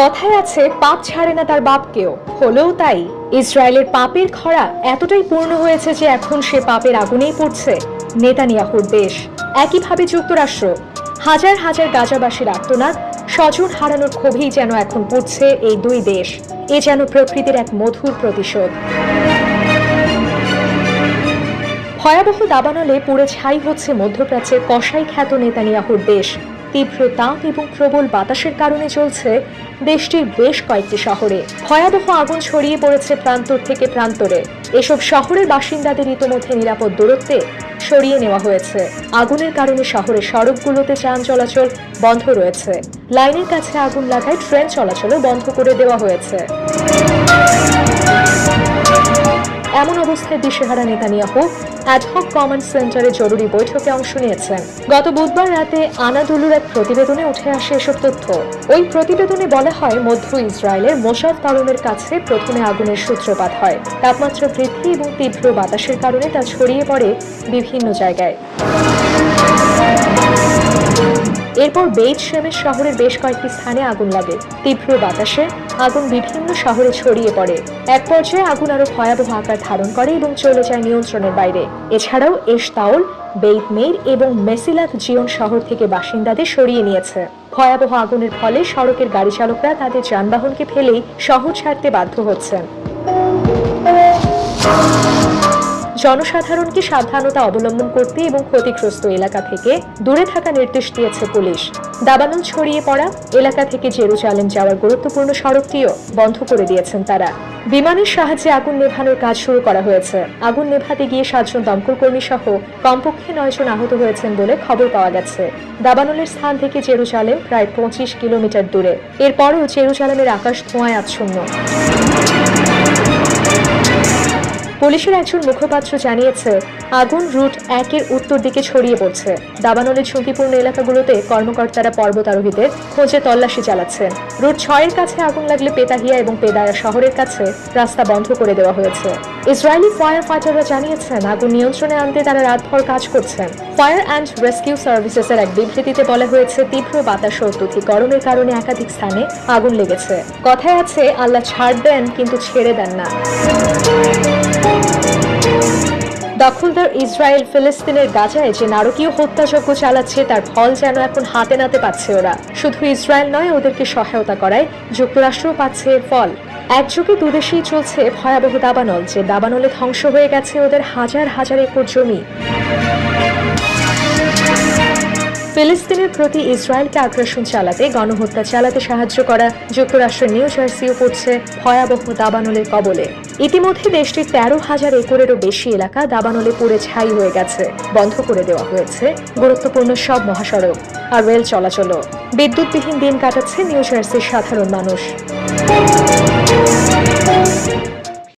কথায় আছে, পাপ ছাড়ে না তার বাপকেও। হলেও তাই, ইসরায়েলের পাপের খরা এতটাই পূর্ণ হয়েছে যে এখন সে পাপের আগুনেই পড়ছে নেতানিয়াহুর দেশ। একইভাবে যুক্তরাষ্ট্র, হাজার হাজার গাজাবাসীর আর্তনাদ স্বজন হারানোর ক্ষোভেই যেন এখন পড়ছে এই দুই দেশ। এ যেন প্রকৃতির এক মধুর প্রতিশোধ। ভয়াবহ দাবানলে পুড়ে ছাই হচ্ছে মধ্যপ্রাচ্যের কসাই খ্যাত নেতানিয়াহুর দেশ। তীব্র তাপ এবং প্রবল বাতাসের কারণে চলছে দেশটির বেশ কয়েকটি শহরে। ভয়াবহ আগুন ছড়িয়ে পড়েছে প্রান্তর থেকে প্রান্তরে। এসব শহরের বাসিন্দাদের ইতোমধ্যে নিরাপদ দূরত্বে সরিয়ে নেওয়া হয়েছে। আগুনের কারণে শহরের সড়কগুলোতে যান চলাচল বন্ধ রয়েছে। লাইনের কাছে আগুন লাগায় ট্রেন চলাচলও বন্ধ করে দেওয়া হয়েছে। এমন অবস্থায় দিশেহারা নেতানিয়াহু অ্যাডহক কমান্ড সেন্টারে জরুরি বৈঠকে অংশ নিয়েছেন। গত বুধবার রাতে আনাদুলুর এক প্রতিবেদনে উঠে আসে এসব তথ্য। ওই প্রতিবেদনে বলা হয়, মধ্য ইসরায়েলের মোশার তারুমের কাছে প্রথমে আগুনের সূত্রপাত হয়। তাপমাত্রা বৃদ্ধি এবং তীব্র বাতাসের কারণে তা ছড়িয়ে পড়ে বিভিন্ন জায়গায়। এরপর বেইট শেমের শহরের বেশ কয়েকটি স্থানে আগুন লাগে। তীব্র বাতাসে আগুন বিভিন্ন শহরে ছড়িয়ে পড়ে। এক পর্যায়ে আগুন আরও ভয়াবহ আকার ধারণ করে এবং চলে যায় নিয়ন্ত্রণের বাইরে। এছাড়াও এশতাউল বেইট মেইর এবং মেসিলাত জিয়ন শহর থেকে বাসিন্দাদের সরিয়ে নিয়েছে। ভয়াবহ আগুনের ফলে সড়কের গাড়ি চালকরা তাদের যানবাহনকে ফেলেই শহর ছাড়তে বাধ্য হচ্ছেন। জনসাধারণকে সাবধানতা অবলম্বন করতে এবং ক্ষতিগ্রস্ত এলাকা থেকে দূরে থাকা নির্দেশ দিয়েছে পুলিশ। দাবানল ছড়িয়ে পড়া এলাকা থেকে জেরুজালেম যাওয়ার গুরুত্বপূর্ণ সড়কটিও বন্ধ করে দিয়েছেন তারা। বিমানের সাহায্যে আগুন নেভানোর কাজ শুরু করা হয়েছে। আগুন নেভাতে গিয়ে সাতজন দমকল কর্মী সহ কমপক্ষে নয়জন আহত হয়েছেন বলে খবর পাওয়া গেছে। দাবানলের স্থান থেকে জেরুজালেম প্রায় পঁচিশ কিলোমিটার দূরে। এরপরও জেরুজালেমের আকাশ ধোঁয়ায় আচ্ছন্ন। পুলিশের একজন মুখপাত্র জানিয়েছে, আগুন রুট একের উত্তর দিকে ছড়িয়ে পড়ছে। দাবানলের ঝুঁকিপূর্ণ এলাকাগুলোতে কর্মকর্তারা পর্বতারোহীদের খোঁজে তল্লাশি চালাচ্ছেন। রুট ছয়ের কাছে আগুন লাগলে পেতাহিয়া এবং পেদায়া শহরের কাছে রাস্তা বন্ধ করে দেওয়া হয়েছে। ইসরায়েলি ফায়ার ফাইটাররা জানিয়েছেন, আগুন নিয়ন্ত্রণে আনতে তারা রাতভর কাজ করছেন। ফায়ার অ্যান্ড রেস্কিউ সার্ভিসেসের এক বিবৃতিতে বলা হয়েছে, তীব্র বাতাস ও অত্যধিক গরমের কারণে একাধিক স্থানে আগুন লেগেছে। কথায় আছে, আল্লাহ ছাড় দেন, কিন্তু ছেড়ে দেন না। দখলদার ইসরায়েল ফিলিস্তিনের গাজায় যে নারকীয় হত্যাযজ্ঞ চালাচ্ছে, তার ফল যেন এখন হাতে নাতে পাচ্ছে ওরা। শুধু ইসরায়েল নয়, ওদেরকে সহায়তা করায় যুক্তরাষ্ট্রও পাচ্ছে এর ফল। একযোগে দুদেশেই চলছে ভয়াবহ দাবানল, যে দাবানলে ধ্বংস হয়ে গেছে ওদের হাজার হাজার একর জমি। ফিলিস্তিনের প্রতি ইসরায়েলকে আগ্রাসন চালাতে, গণহত্যা চালাতে সাহায্য করা যুক্তরাষ্ট্রের নিউ জার্সিও পড়ছে ভয়াবহ দাবানলের কবলে। ইতিমধ্যে দেশটির তেরো হাজার একরেরও বেশি এলাকা দাবানলে পুড়ে ছাই হয়ে গেছে। বন্ধ করে দেওয়া হয়েছে গুরুত্বপূর্ণ সব মহাসড়ক আর রেল চলাচলও। বিদ্যুৎবিহীন দিন কাটাচ্ছে নিউ জার্সির সাধারণ মানুষ।